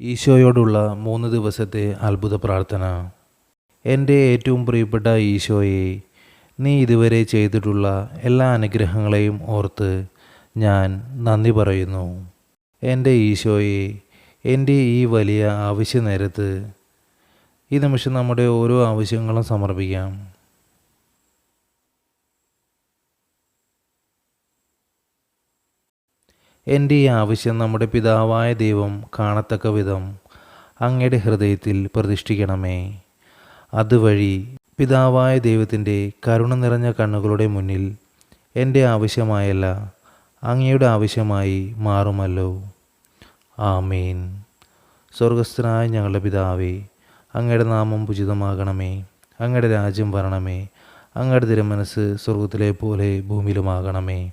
ഈശോയോടുള്ള മൂന്ന് ദിവസത്തെ അത്ഭുത പ്രാർത്ഥന. എന്റെ ഏറ്റവും പ്രിയപ്പെട്ട ഈശോയെ നീ ഇതുവരെ ചെയ്തിട്ടുള്ള എല്ലാ അനുഗ്രഹങ്ങളെയും ഓർത്ത് ഞാൻ നന്ദി പറയുന്നു. എന്റെ ഈശോയെ എന്റെ ഈ വലിയ ആവശ്യ നേരത്ത് ഈ നിമിഷം നമ്മുടെ ഓരോ ആവശ്യങ്ങളും സമർപ്പിക്കാം. എന്റെ ഈ ആവശ്യം നമ്മുടെ പിതാവായ ദൈവം കാണത്തക്ക വിധം അങ്ങയുടെ ഹൃദയത്തിൽ പ്രതിഷ്ഠിക്കണമേ. അതുവഴി പിതാവായ ദൈവത്തിന്റെ കരുണ നിറഞ്ഞ കണ്ണുകളുടെ മുന്നിൽ എന്റെ ആവശ്യമായല്ല അങ്ങയുടെ ആവശ്യമായി മാറുമല്ലോ. ആമീൻ. സ്വർഗസ്ഥനായ ഞങ്ങളുടെ പിതാവേ അങ്ങയുടെ നാമം ഉചിതമാകണമേ. അങ്ങയുടെ രാജ്യം വരണമേ. അങ്ങയുടെ തിരുമനസ് സ്വർഗത്തിലെ പോലെ ഭൂമിയിലുമാകണമേ.